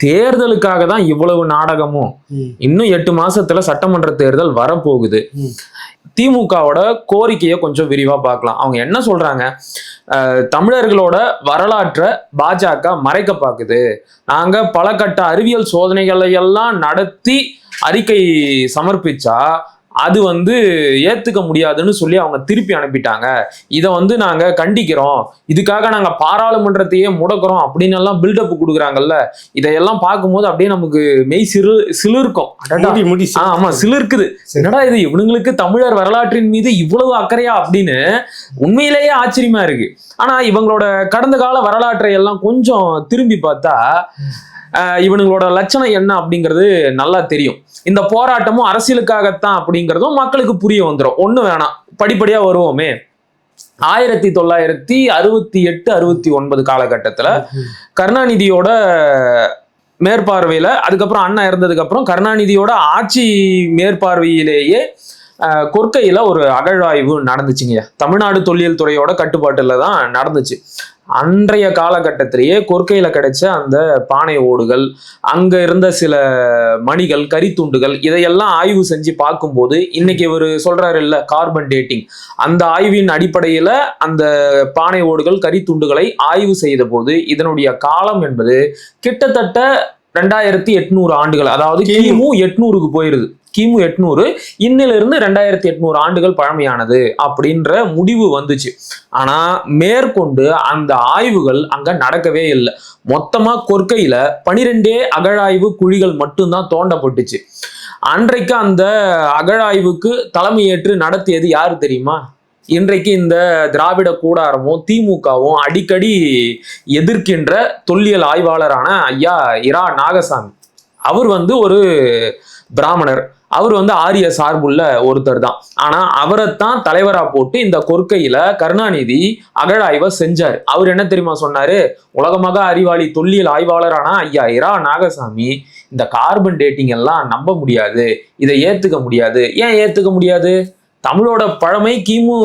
தேர்தலுக்காக தான் இவ்வளவு நாடகமும். இன்னும் எட்டு மாசத்துல சட்டமன்ற தேர்தல் வரப்போகுது. திமுகவோட கோரிக்கையை கொஞ்சம் விரிவா பார்க்கலாம் அவங்க என்ன சொல்றாங்க அஹ், தமிழர்களோட வரலாற்றை பாஜக மறைக்க பார்க்குது நாங்க பல கட்ட அறிவியல் சோதனைகளை எல்லாம் நடத்தி அறிக்கை சமர்ப்பிச்சா அது வந்து ஏத்துக்க முடியாதுன்னு சொல்லி அவங்க திருப்பி அனுப்பிட்டாங்க. இதை வந்து நாங்க கண்டிக்கிறோம். இதுக்காக நாங்க பாராளுமன்றத்தையே முடக்கிறோம் அப்படின்னு எல்லாம் பில்டப் கொடுக்குறாங்கல்ல. இதையெல்லாம் பார்க்கும்போது அப்படியே நமக்கு மெய் சிறு சிலிர்க்கும். ஆமா சிலிர்க்குது. என்னடா இது இவனுங்களுக்கு தமிழர் வரலாற்றின் மீது இவ்வளவு அக்கறையா அப்படின்னு உண்மையிலேயே ஆச்சரியமா இருக்கு. ஆனா இவங்களோட கடந்த கால வரலாற்றை எல்லாம் கொஞ்சம் திரும்பி பார்த்தா இவனுங்களோட லட்சணம் என்ன அப்படிங்கிறது நல்லா தெரியும். இந்த போராட்டமும் அரசியலுக்காகத்தான் அப்படிங்கிறதும் மக்களுக்கு புரிய வந்துடும் ஒண்ணு வேணாம். படிப்படியா வருவோமே. ஆயிரத்தி தொள்ளாயிரத்தி அறுபத்தி எட்டு அறுபத்தி ஒன்பது காலகட்டத்துல கருணாநிதியோட மேற்பார்வையில அதுக்கப்புறம் அண்ணா இறந்ததுக்கு அப்புறம் கருணாநிதியோட ஆட்சி மேற்பார்வையிலேயே கொற்கையில ஒரு அகழாய்வு நடந்துச்சுங்க தமிழ்நாடு தொல்லியல் துறையோட கட்டுப்பாட்டுல தான் நடந்துச்சு. அன்றைய காலகட்டத்திலேயே கொற்கையில கிடைச்ச அந்த பானை ஓடுகள் அங்க இருந்த சில மணிகள் கரித்துண்டுகள் இதையெல்லாம் ஆய்வு செஞ்சு பார்க்கும்போது இன்னைக்கு இவர் சொல்றாரு இல்ல கார்பன் டேட்டிங் அந்த ஆய்வின் அடிப்படையில அந்த பானை ஓடுகள் கரித்துண்டுகளை ஆய்வு செய்த போது இதனுடைய காலம் என்பது கிட்டத்தட்ட ரெண்டாயிரத்தி எட்நூறு ஆண்டுகள் அதாவது கிமு. கிமு எட்நூறுக்கு போயிருது கிமு எட்நூறு இன்னிலிருந்து ரெண்டாயிரத்தி எட்நூறு ஆண்டுகள் பழமையானது அப்படின்ற முடிவு வந்துச்சு. ஆனா மேற்கொண்டு அந்த ஆய்வுகள் அங்க நடக்கவே இல்லை. மொத்தமா கொற்கையில பனிரெண்டே அகழாய்வு குழிகள் மட்டும்தான் தோண்டப்பட்டுச்சு. அன்றைக்கு அந்த அகழாய்வுக்கு தலைமையேற்று நடத்தியது யாரு தெரியுமா? இன்றைக்கு இந்த திராவிட கூடாரமும் திமுகவும் அடிக்கடி எதிர்க்கின்ற தொல்லியல் ஆய்வாளரான ஐயா இரா நாகசாமி. அவர் வந்து ஒரு பிராமணர். அவர் வந்து ஆரிய சார்புள்ள ஒருத்தர் தான். ஆனா அவரைத்தான் தலைவரா போட்டு இந்த கொற்கையில கருணாநிதி அகழாய்வை செஞ்சார். அவர் என்ன தெரியுமா சொன்னாரு? உலகமாக அறிவாளி தொல்லியல் ஆய்வாளரான ஐயா இரா நாகசாமி இந்த கார்பன் டேட்டிங் எல்லாம் நம்ப முடியாது. இதை ஏத்துக்க முடியாது. ஏன் ஏத்துக்க முடியாது? தமிழோட பழமை கிமு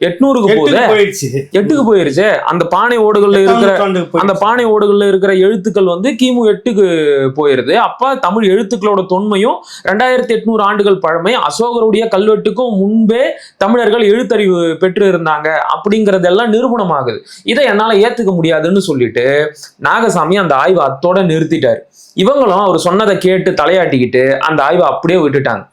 எட்நூறுக்கு போகுது. எட்டுக்கு போயிடுச்சு எட்டுக்கு போயிருச்சு. அந்த பானை ஓடுகள்ல இருக்கிற. அந்த பானை ஓடுகள்ல இருக்கிற எழுத்துக்கள் வந்து கிமு எட்டுக்கு போயிருது. அப்ப தமிழ் எழுத்துக்களோட தொன்மையும் ரெண்டாயிரத்தி எட்நூறு ஆண்டுகள் பழமை அசோகருடைய கல்வெட்டுக்கும் முன்பே தமிழர்கள் எழுத்தறிவு பெற்று இருந்தாங்க அப்படிங்கறதெல்லாம் நிரூபணமாகுது. இதை என்னால ஏத்துக்க முடியாதுன்னு சொல்லிட்டு நாகசாமி அந்த ஆய்வை அத்தோட நிறுத்திட்டாரு. இவங்களும் அவர் சொன்னதை கேட்டு தலையாட்டிக்கிட்டு அந்த ஆய்வை அப்படியே விட்டுட்டாங்க.